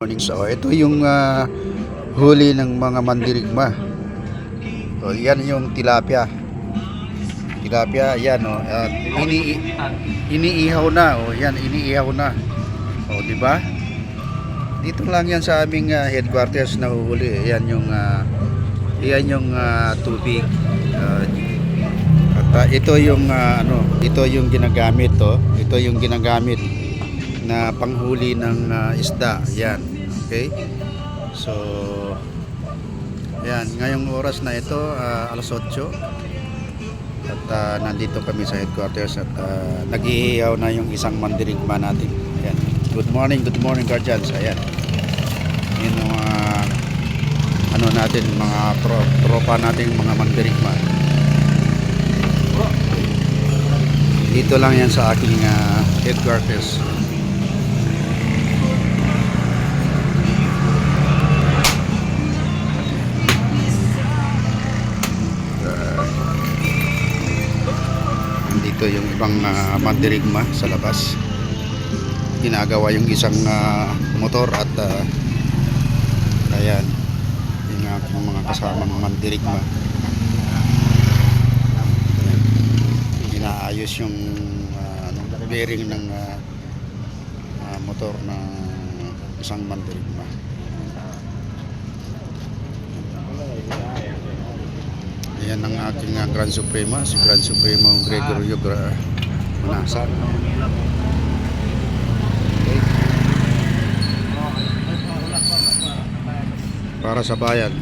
Morning. So, ito yung ah, huli ng mga mandirigma. So, yan yung tilapia. Tilapia, yan oh. At ini iniihaw na, oh. Yan, iniihaw na. Oh, di ba? Dito lang yan sa aming ah, headquarters na uhuli. Yan yung ah, yan yung ah, tubig. Ah, at ah, ito yung ah, ano, ito yung ginagamit to. Ito yung ginagamit na panghuli ng ah, isda. Yan. Okay? So, yan. Ngayong oras na ito, ah, alas 8. At ah, nandito kami sa headquarters at uh, nag-iihaw na yung isang mandirigma natin. Ayan. Good morning, good morning guardians. Ayan. Yun yung mga ano natin, mga tro tropa natin, mga mandirigma. Dito lang yan sa aking ah, headquarters. Dito yung ibang ah, mandirigma sa labas. Ginagawa yung isang ah, motor at ah, ayan yung aking mga kasamang mandirigma. Ayan. Inaayos yung ah, ano, bearing ng ah, ah, motor na isang mandirigma. Ayan ang aking uh, Grand Suprema, si Grand Supremo Gregorio Gra Manasan. Para sa bayan.